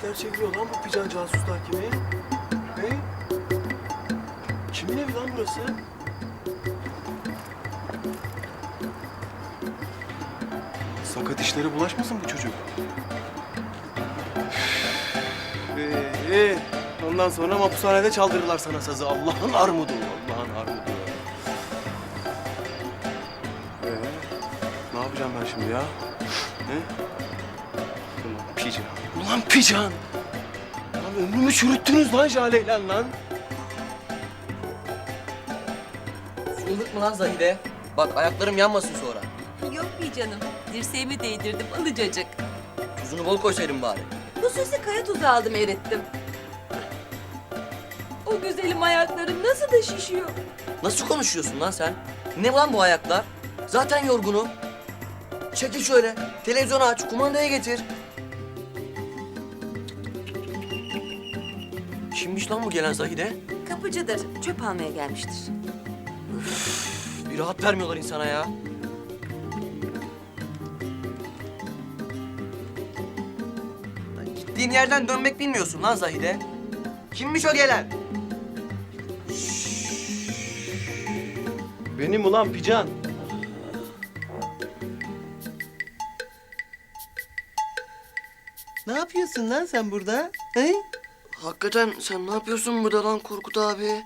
çeviriyor lan bu pican casuslar kimi? He? Kimin evi lan burası? Sakat işlere bulaşmasın bu çocuk. Ee, ondan sonra mahpushanede çaldırırlar sana sazı. Allah'ın armudu, Allah'ın armudu. Ee, ne yapacağım ben şimdi ya? Ulan pican. Ulan pican. Lan ömrümü çürüttünüz lan Jale'yle lan. Çığlık mı lan Zahide? Bak ayaklarım yanmasın sonra. Yok bir canım. Dirseğimi değdirdim alıcacık. Tuzunu bol koysaydın bari. Bu sesi kaya tuzu aldım erittim. O güzelim ayaklarım nasıl da şişiyor. Nasıl konuşuyorsun lan sen? Ne lan bu ayaklar? Zaten yorgunum. Çekil şöyle. Televizyonu aç, kumandaya getir. Kimmiş lan bu gelen Zahide? Kapıcıdır. Çöp almaya gelmiştir. Bir rahat vermiyorlar insana ya. Lan Gittiğin yerden dönmek bilmiyorsun lan Zahide. Kimmiş o gelen? Benim ulan pican. Ne yapıyorsun lan sen burada? He? Hakikaten sen ne yapıyorsun burada lan Korkut abi?